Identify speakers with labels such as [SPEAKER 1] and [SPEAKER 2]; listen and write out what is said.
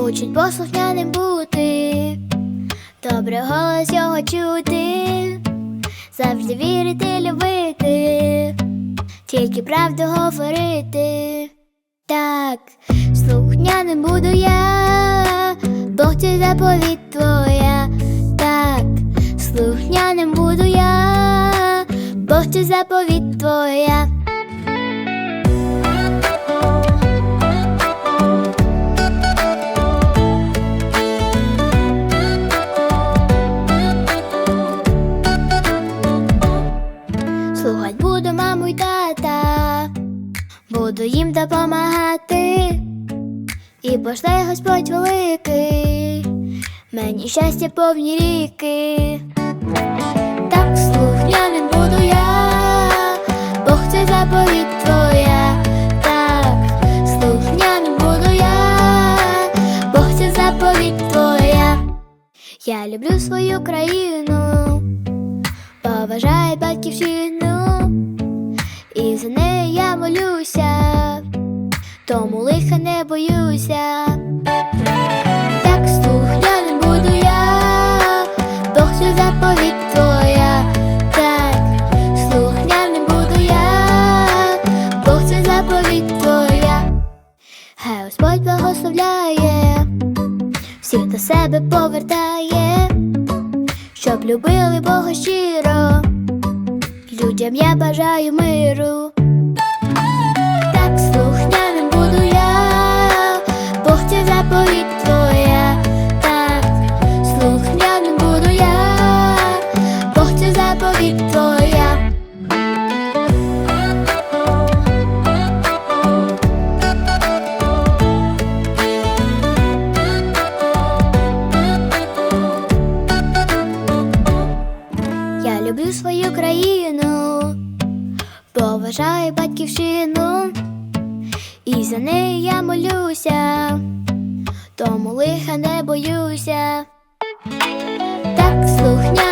[SPEAKER 1] учить послухняним бути, добре голос його чути, завжди вірити, любити, тільки правду говорити. Так, слухняним буду я, Бог це заповідь твоя. Так, слухняним буду я, Бог це заповідь твоя. Слухать буду маму й тата, буду їм допомагати, і пошле Господь великий, мені щастя повні ріки. Так слухняним буду я, Бог це заповідь твоя. Так, слухняним буду я, Бог це заповідь твоя. Я люблю свою країну, поважаю батьківщину, тому лиха не боюся. Так слухняним буду я, Бог це заповідь твоя. Так, слухняним буду я, Бог це заповідь твоя. Хай Господь благословляє, всіх до себе повертає, щоб любили Бога щиро, людям я бажаю миру. Це заповідь твоя. Так, слухняним буду я, Бог це заповідь твоя. Я люблю свою країну, поважаю батьківщину, і за неї я молюся, тому лиха не боюся. Так слухня.